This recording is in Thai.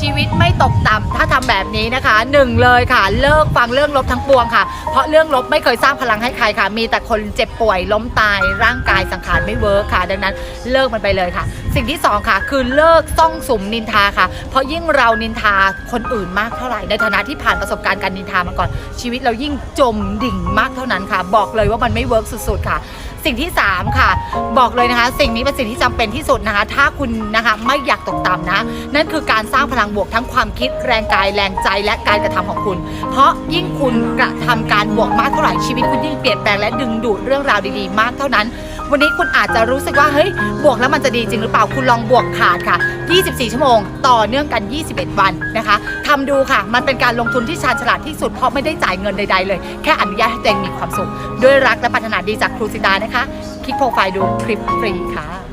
ชีวิตไม่ตกต่ำถ้าทำแบบนี้นะคะหนึ่งเลยค่ะ เลิกฟังเรื่องลบทั้งปวงค่ะ เพราะเรื่องลบไม่เคยสร้างพลังให้ใครค่ะ มีแต่คนเจ็บป่วยล้มตายร่างกายสังขารไม่เวิร์คค่ะ ดังนั้นเลิกมันไปเลยค่ะสิ่งที่สองค่ะ คือเลิกซ่องสุมนินทาค่ะ เพราะยิ่งเรานินทาคนอื่นมากเท่าไหร่ ในฐานะที่ผ่านประสบการณ์การนินทามาก่อน ชีวิตเรายิ่งจมดิ่งมากเท่านั้นค่ะ บอกเลยว่ามันไม่เวิร์กสุดๆค่ะสิ่งที่ 3 ค่ะ บอกเลยนะคะ สิ่งนี้เป็นสิ่งที่จำเป็นที่สุดนะคะ ถ้าคุณนะคะไม่อยากตกต่ำนะ นั่นคือการสร้างพลังบวกทั้งความคิดแรงกายแรงใจและการกระทำของคุณ เพราะยิ่งคุณกระทำการบวกมากเท่าไหร่ชีวิตคุณยิ่งเปลี่ยนแปลงและดึงดูดเรื่องราวดีๆ มากเท่านั้น วันนี้คุณอาจจะรู้สึกว่าเฮ้ยบวกแล้วมันจะดีจริงหรือเปล่าคุณลองบวกขาดค่ะ 24 ชั่วโมง ต่อเนื่องกัน 21 วันนะคะทำดูค่ะ มันเป็นการลงทุนที่ชาญฉลาดที่สุดเพราะไม่ได้จ่ายเงินใดๆเลย แค่อนุญาตให้ตัวเองมีความสุข ด้วยรักและปรารถนาดีจากครูสิดานะคะ คลิกโปรไฟล์ดูคลิปฟรีค่ะ